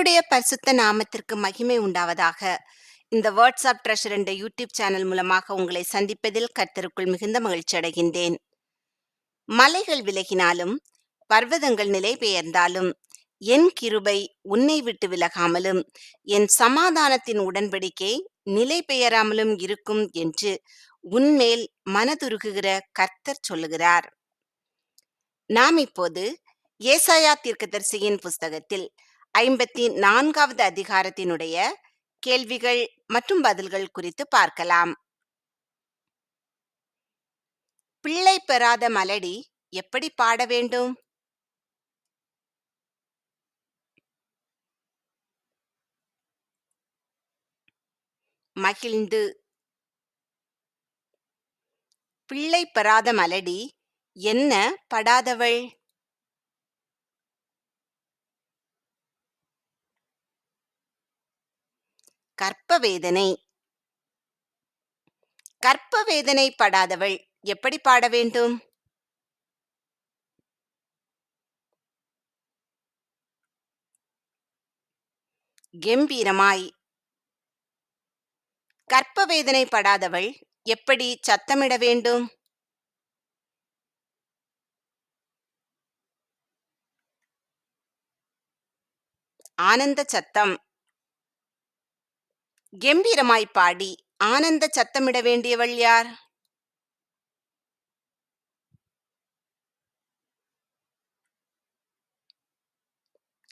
கர்த்தருடைய பரிசுத்த நாமத்திற்கு மகிமை உண்டாவதாக. இந்த வாட்ஸ்அப் ட்ரெஷர் என்ற யூடியூப் சேனல் மூலமாக உங்களை சந்திப்பதில் கர்த்தருக்குள் மிகுந்த மகிழ்ச்சி அடைகின்றேன். மலைகள் விலகினாலும் பர்வதங்கள் நிலை பெயர்ந்தாலும் என் கிருபை உன்னை விட்டு விலகாமலும் என் சமாதானத்தின் உடன்படிக்கை நிலை பெயராமலும் இருக்கும் என்று உன்மேல் மனதுருகுகிற கர்த்தர் சொல்லுகிறார். நாம் இப்போது ஏசாயா தீர்க்கதரிசியின் புஸ்தகத்தில் ஐம்பத்தி நான்காவது அதிகாரத்தினுடைய கேள்விகள் மற்றும் பதில்கள் குறித்து பார்க்கலாம். பிள்ளை பெறாத மலடி எப்படி பாட வேண்டும்? மகிழ்ந்து. பிள்ளை பெறாத மலடி என்ன படாதவள்? கற்பவேதனை. கற்பவேதனை படாதவள் எப்படி பாட வேண்டும்? கெம்பீரமாய். கற்பவேதனை படாதவள் எப்படி சத்தமிட வேண்டும்? ஆனந்த சத்தம். கெம்பீரமாய் பாடி ஆனந்த சத்தமிட வேண்டியவள் யார்?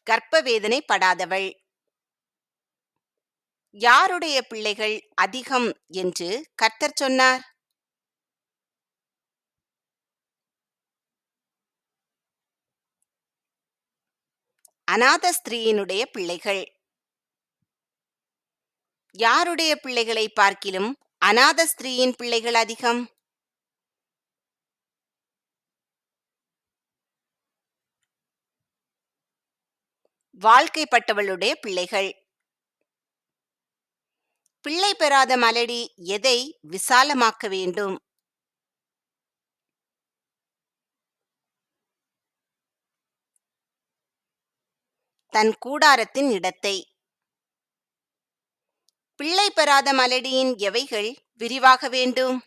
கர்ப்பவேதனை படாதவள். யாருடைய பிள்ளைகள் அதிகம் என்று கர்த்தர் சொன்னார். அநாத ஸ்திரீயினுடைய பிள்ளைகள் யாருடைய பிள்ளைகளை பார்க்கிலும் அநாத ஸ்திரீயின் பிள்ளைகள் அதிகம்? வாழ்க்கைப்பட்டவளுடைய பிள்ளைகள். பிள்ளை பெறாத மலடி எதை விசாலமாக்க வேண்டும்? தன் கூடாரத்தின் இடத்தை. பிள்ளை பெறாத மலடியின் எவைகள் விரிவாக வேண்டும்?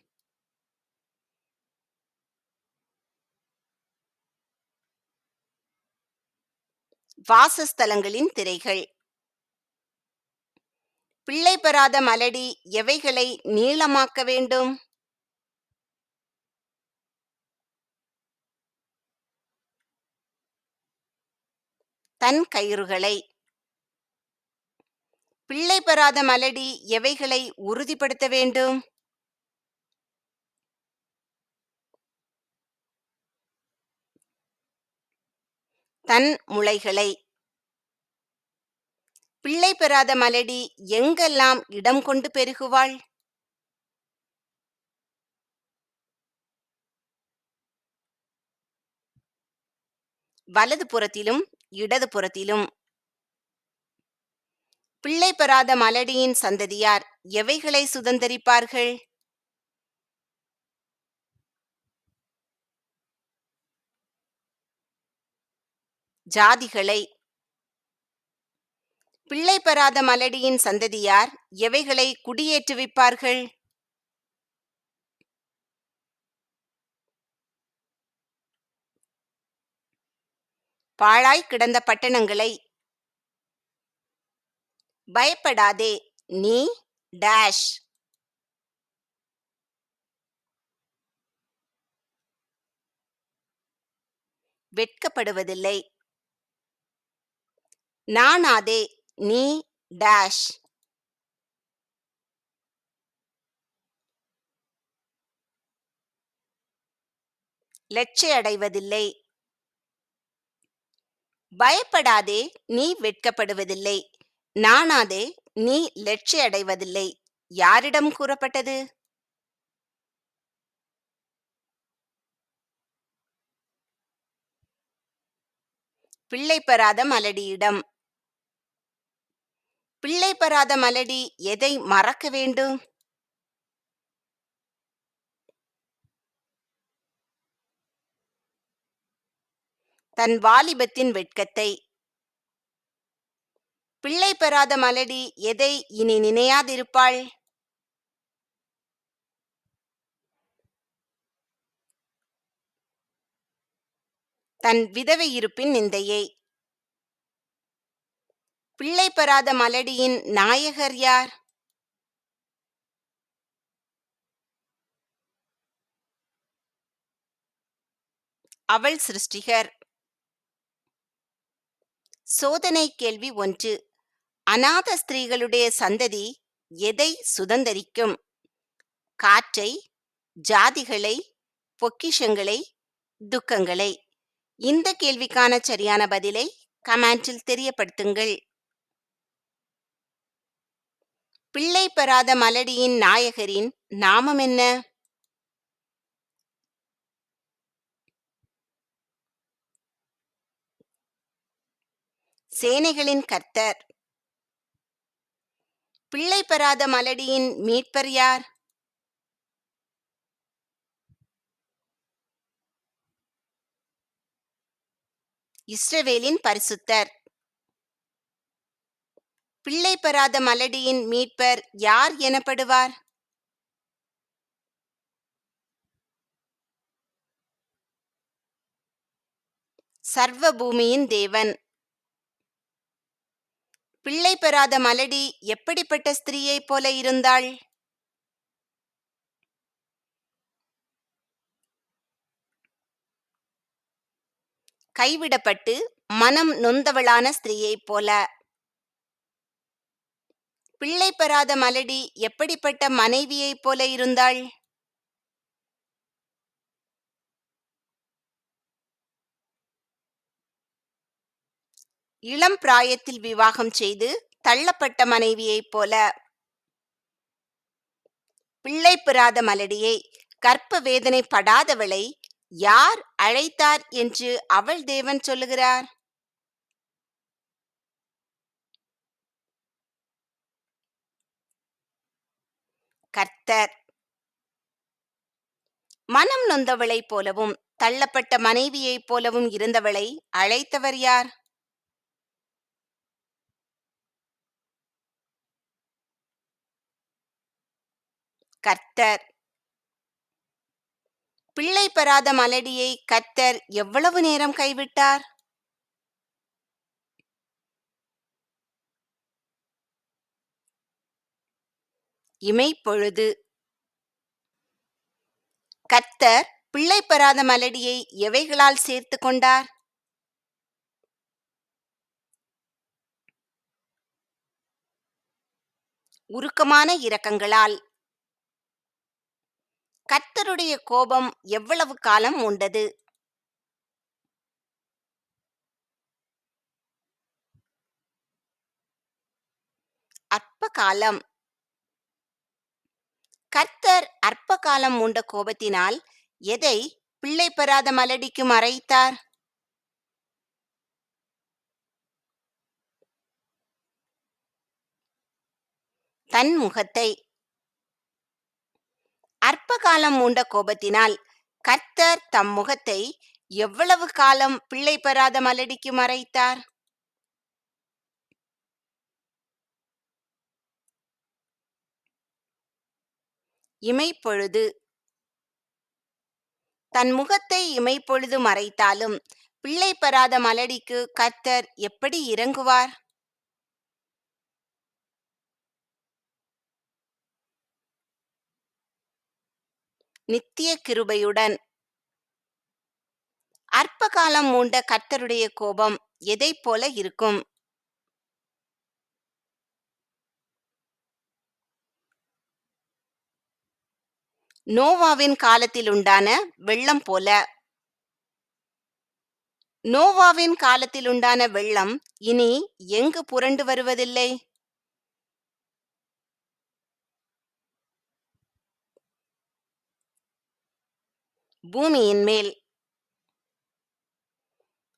வாசஸ்தலங்களின் திரைகள். பிள்ளை பெறாத மலடி எவைகளை நீளமாக்க வேண்டும்? தன் கயிறுகளை. பிள்ளை பெறாத மலடி எவைகளை உறுதிப்படுத்த வேண்டும்? தன் முளைகளை. பிள்ளை பெறாத மலடி எங்கெல்லாம் இடம் கொண்டு பெருகுவாள்? வலது புறத்திலும் இடது புறத்திலும் பிள்ளை பெறாத மலடியின் சந்ததியார் எவைகளை சுதந்தரிப்பார்கள்? ஜாதிகளை. பிள்ளை பெறாத மலடியின் சந்ததியார் எவைகளை குடியேற்றுவிப்பார்கள்? பாழாய் கிடந்த பட்டணங்களை பயப்படாதே. நீ டேஷ். வெட்கப்படுவதில்லை. நானாதே நீ டேஷ். லட்சியடைவதில்லை. பயப்படாதே. நீ வெட்கப்படுவதில்லை. நானாதே நீ லட்சியடைவதில்லை. யாரிடம் கூறப்பட்டது? பிள்ளை பெறாத மலடியிடம். பிள்ளை பெறாத மலடி எதை மறக்க வேண்டும்? தன் வாலிபத்தின் வெட்கத்தை பிள்ளை பெறாத மலடி எதை இனி நினையாதிருப்பாள்? தன் விதவை இருப்பின் நிந்தையை. பிள்ளை பெறாத மலடியின் நாயகர் யார்? அவள் சிருஷ்டிகர். சோதனை கேள்வி ஒன்று. அநாத ஸ்திரீகளுடைய சந்ததி எதை சுதந்தரிக்கும்? காற்றை ஜாதிகளை பொக்கிஷங்களை துக்கங்களை? இந்த கேள்விக்கான சரியான பதிலை கமெண்டில் தெரியப்படுத்துங்கள். பிள்ளை பெறாத மலடியின் நாயகரின் நாமம் என்ன? சேனைகளின் கர்த்தர் பிள்ளை பெறாத மலடியின் மீட்பர் யார்? இஸ்ரவேலின் பரிசுத்தர். பிள்ளை பெறாத மலடியின் மீட்பர் யார் எனப்படுவார்? சர்வ பூமியின் தேவன். பிள்ளை பெறாத மலடி எப்படிப்பட்ட ஸ்திரீயைப் போல இருந்தாள்? கைவிடப்பட்டு மனம் நொந்தவளான ஸ்திரீயைப் போல. பிள்ளை பெறாத மலடி எப்படிப்பட்ட மனைவியைப் போல இருந்தாள்? இளம் பிராயத்தில் விவாகம் செய்து தள்ளப்பட்ட மனைவியைப் போல பிள்ளை பெறாத மலடியை கற்ப வேதனை படாதவளை யார் அழைத்தார் என்று அவள் தேவன் சொல்லுகிறார்? கர்த்தர். மனம் நொந்தவளைப் போலவும் தள்ளப்பட்ட மனைவியைப் போலவும் இருந்தவளை அழைத்தவர் யார்? கர்த்தர். பிள்ளை பெறாத மலடியை கர்த்தர் எவ்வளவு நேரம் கைவிட்டார்? இமைப்பொழுது கர்த்தர் பிள்ளை பெறாத மலடியை எவைகளால் சேர்த்து கொண்டார்? உருக்கமான இரக்கங்களால் கர்த்தருடைய கோபம் எவ்வளவு காலம் உண்டது? அற்ப காலம். கர்த்தர் அற்ப காலம் உண்ட கோபத்தினால் எதை பிள்ளை பெறாத மலடிக்கு மறைத்தார்? தன் முகத்தை அற்ப காலம் மூண்ட கோபத்தினால் கர்த்தர் தம் முகத்தை எவ்வளவு காலம் பிள்ளை பெறாத மலடிக்கு மறைத்தார்? இமைப்பொழுது தன் முகத்தை இமைப்பொழுது மறைத்தாலும் பிள்ளை பெறாத மலடிக்கு கர்த்தர் எப்படி இறங்குவார்? நித்திய கிருபையுடன். அற்ப காலம் மூண்ட கர்த்தருடைய கோபம் எதைப் போல இருக்கும்? நோவாவின் காலத்தில் உண்டான வெள்ளம் போல. நோவாவின் காலத்தில் உண்டான வெள்ளம் இனி எங்கு புரண்டு வருவதில்லை? பூமியின் மேல்.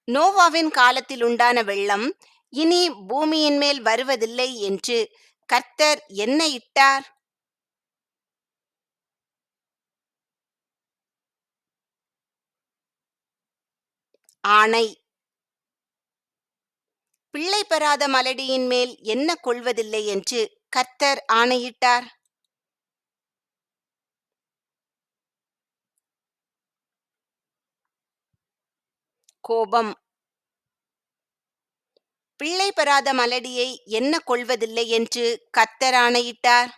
நோவாவின் காலத்தில் உண்டான வெள்ளம் இனி பூமியின் மேல் வருவதில்லை என்று கர்த்தர் என்ன இட்டார்? ஆணை. பிள்ளை பெறாத மலடியின் மேல் என்ன கொள்வதில்லை என்று கர்த்தர் ஆணையிட்டார். கோபம். பிள்ளை பெறாத மலடியை என்ன கொள்வதில்லை என்று கத்தர் ஆணையிட்டார்.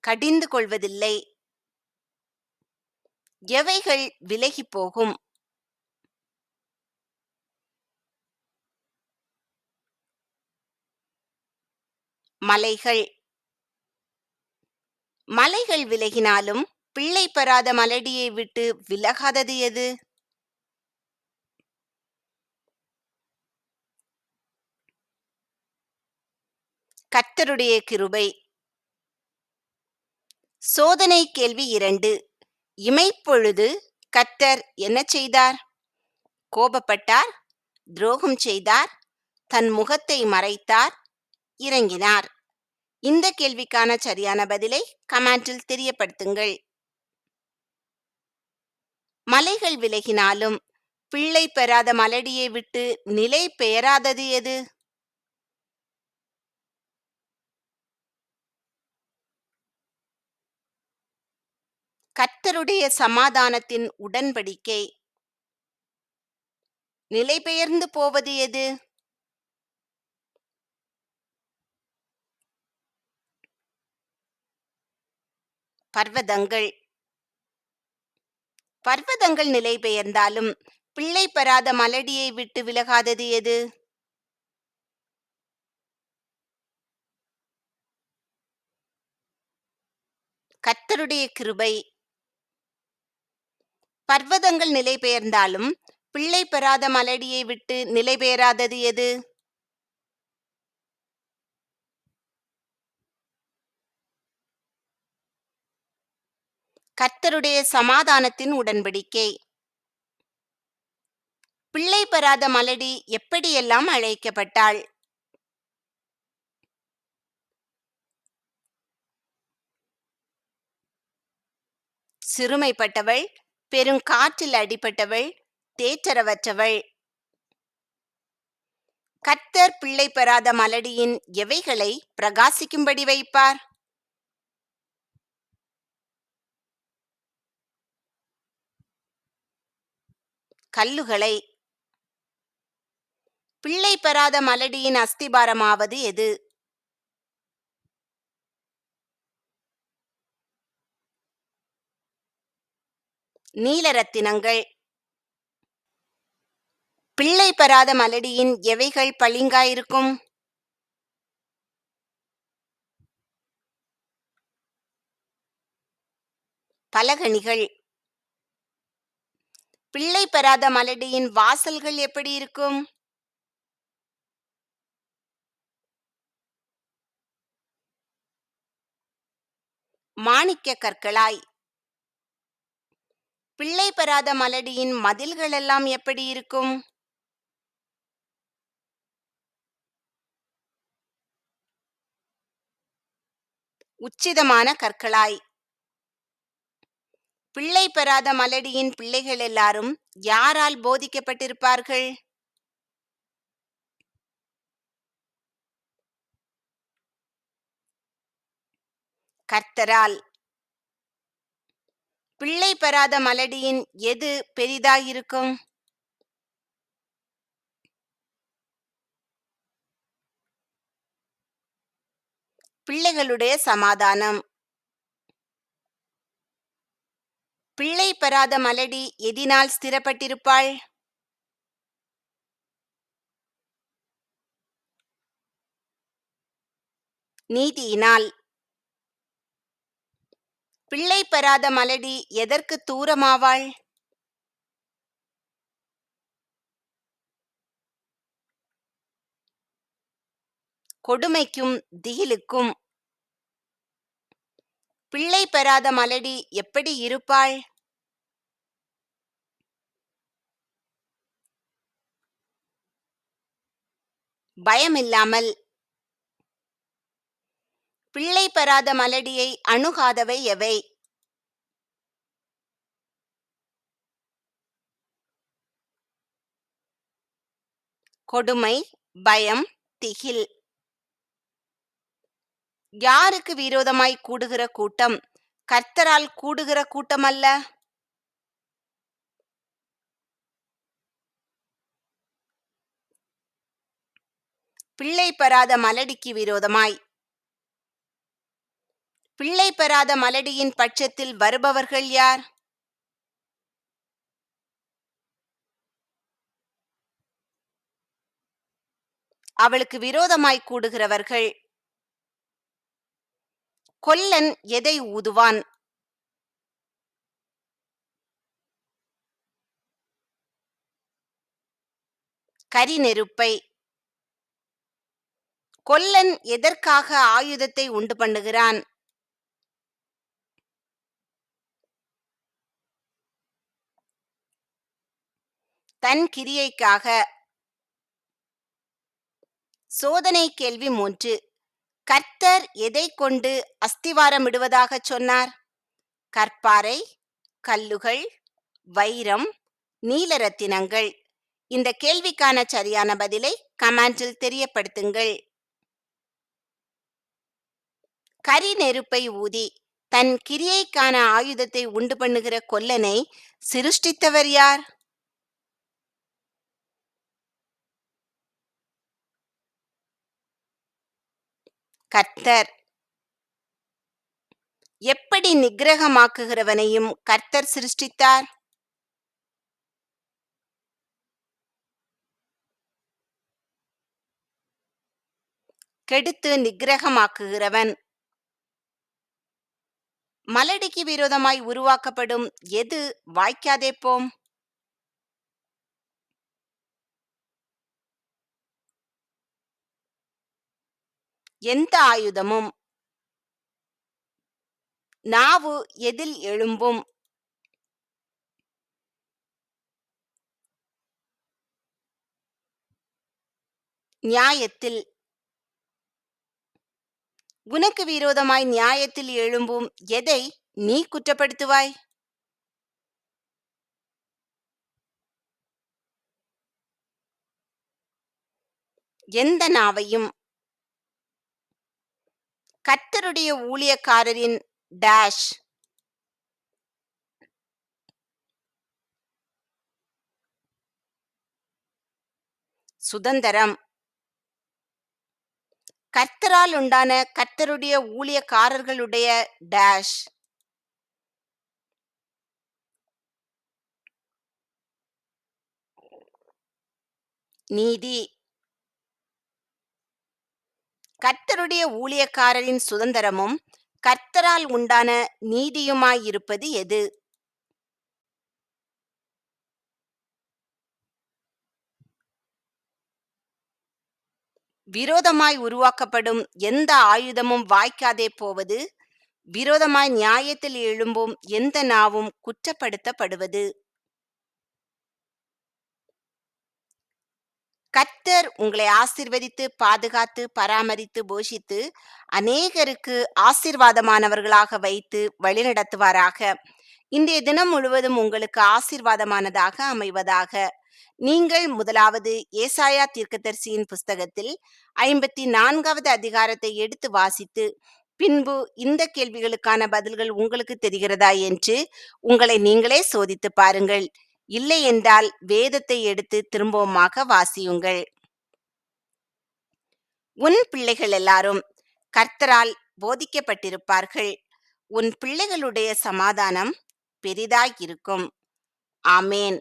கடிந்து கொள்வதில்லை. எவைகள் விலகி போகும்? மலைகள். மலைகள் விலகினாலும் பிள்ளை பெறாத மலடியை விட்டு விலகாதது எது? கர்த்தருடைய கிருபை. சோதனை கேள்வி இரண்டு. இமைப்பொழுது கர்த்தர் என்ன செய்தார்? கோபப்பட்டார் துரோகம் செய்தார் தன் முகத்தை மறைத்தார் இறங்கினார். இந்த கேள்விக்கான சரியான பதிலை கமெண்டில் தெரியப்படுத்துங்கள். மலைகள் விலகினாலும் பிள்ளை பெறாத மலடியை விட்டு நிலை பெயராதது எது? கர்த்தருடைய சமாதானத்தின் உடன்படிக்கை. நிலை பெயர்ந்து போவது எது? பர்வதங்கள். பர்வதங்கள் நிலை பெயர்ந்தாலும் பிள்ளை பெறாத மலடியை விட்டு விலகாதது எது? கர்த்தருடைய கிருபை. பர்வதங்கள் நிலை பெயர்ந்தாலும் பிள்ளை பெறாத மலடியை விட்டு நிலை பெயராதது எது? கர்த்தருடைய சமாதானத்தின் உடன்படிக்கை. பிள்ளை பெறாத மலடி எப்படியெல்லாம் அழைக்கப்பட்டாள்? சிறுமைப்பட்டவள் பெருங்காற்றில் அடிபட்டவள் தேற்றரவற்றவள் கர்த்தர் பிள்ளை பெறாத மலடியின் எவைகளை பிரகாசிக்கும்படி வைப்பார்? கல்லுகளை. பிள்ளை பெறாத மலடியின் அஸ்திபாரமாவது எது? நீலரத்தினங்கள். பிள்ளை பெறாத மலடியின் எவைகள் பளிங்காயிருக்கும்? பலகணிகள் பிள்ளை பெறாத மலடியின் வாசல்கள் எப்படி இருக்கும்? மாணிக்க கற்களாய். பிள்ளை பெறாத மலடியின் மதில்கள் எல்லாம் எப்படி இருக்கும்? உச்சிதமான கற்களாய். பிள்ளை பெறாத மலடியின் பிள்ளைகள் எல்லாரும் யாரால் போதிக்கப்பட்டிருப்பார்கள்? கர்த்தரால். பிள்ளை பெறாத மலடியின் எது பெரிதாயிருக்கும்? பிள்ளைகளுடைய சமாதானம். பிள்ளை பெறாத மலடி எதினால் ஸ்திரப்பட்டிருப்பாள்? நீதியினால். பிள்ளை பெறாத மலடி எதற்கு தூரமாவாள்? கொடுமைக்கும் திகிலுக்கும். பிள்ளை பெறாத மலடி எப்படி இருப்பாள்? பயமில்லாமல் பிள்ளை பெறாத மலடியை அணுகாதவை எவை? கொடுமை பயம் திகில். யாருக்கு விரோதமாய் கூடுகிற கூட்டம்? கர்த்தரால் கூடுகிற கூட்டம் அல்ல பிள்ளை பெறாத மலடிக்கு விரோதமாய். பிள்ளை பெறாத மலடியின் பட்சத்தில் வருபவர்கள் யார்? அவளுக்கு விரோதமாய் கூடுகிறவர்கள். கொல்லன் எதை ஊதுவான்? கரி நெருப்பை கொல்லன் எதற்காக ஆயுதத்தை உண்டு பண்ணுகிறான்? தன் கிரியைக்காக. சோதனை கேள்வி மூன்று. கர்த்தர் எதை கொண்டு அஸ்திவாரமிடுவதாகச் சொன்னார்? கற்பாறை கல்லுகள் வைரம் நீலரத்தினங்கள். இந்த கேள்விக்கான சரியான பதிலை கமாண்டில் தெரியப்படுத்துங்கள். கரி நெருப்பை ஊதி தன் கிரியைக்கான ஆயுதத்தை உண்டு பண்ணுகிற கொல்லனை சிருஷ்டித்தவர் யார்? கர்த்தர். எப்படி நிகிரகமாக்குகிறவனையும் கர்த்தர் சிருஷ்டித்தார்? கெடுத்து நிகிரகமாக்குகிறவன் மலடிக்கு விரோதமாய் உருவாக்கப்படும் எது வாய்க்காதே போம். எந்த ஆயுதமும். நாவு எதில் எழும்பும். நியாயத்தில் உனக்கு விரோதமாய் நியாயத்தில் எழும்பும் எதை நீ குற்றப்படுத்துவாய்? எந்த நாவையும் கர்த்தருடைய ஊழியக்காரரின் டேஷ் சுதந்திரம் கர்த்தரால் உண்டான கர்த்தருடைய ஊழியக்காரர்களுடைய டேஷ் நீதி. கர்த்தருடைய ஊழியக்காரரின் சுதந்திரமும் கர்த்தரால் உண்டான நீதியுமாயிருப்பது எது? விரோதமாய் உருவாக்கப்படும் எந்த ஆயுதமும் வாய்க்காதே போவது விரோதமாய் நியாயத்தில் எழும்பும் எந்த நாவும் குற்றப்படுத்தப்படுவது. கர்த்தர் உங்களை ஆசிர்வதித்து பாதுகாத்து பராமரித்து போஷித்து அநேகருக்கு ஆசிர்வாதமானவர்களாக வைத்து வழிநடத்துவாராக. இன்றைய தினம் முழுவதும் உங்களுக்கு ஆசிர்வாதமானதாக அமைவதாக நீங்கள் முதலாவது ஏசாயா தீர்க்கதரிசியின் புஸ்தகத்தில் ஐம்பத்தி நான்காவது அதிகாரத்தை எடுத்து வாசித்து பின்பு இந்த கேள்விகளுக்கான பதில்கள் உங்களுக்கு தெரிகிறதா என்று உங்களை நீங்களே சோதித்து பாருங்கள். இல்லை என்றால் வேதத்தை எடுத்து திரும்பவுமாக வாசியுங்கள். உன் பிள்ளைகள் எல்லாரும் கர்த்தரால் போதிக்கப்பட்டிருப்பார்கள். உன் பிள்ளைகளுடைய சமாதானம் பெரிதாய் இருக்கும். ஆமேன்.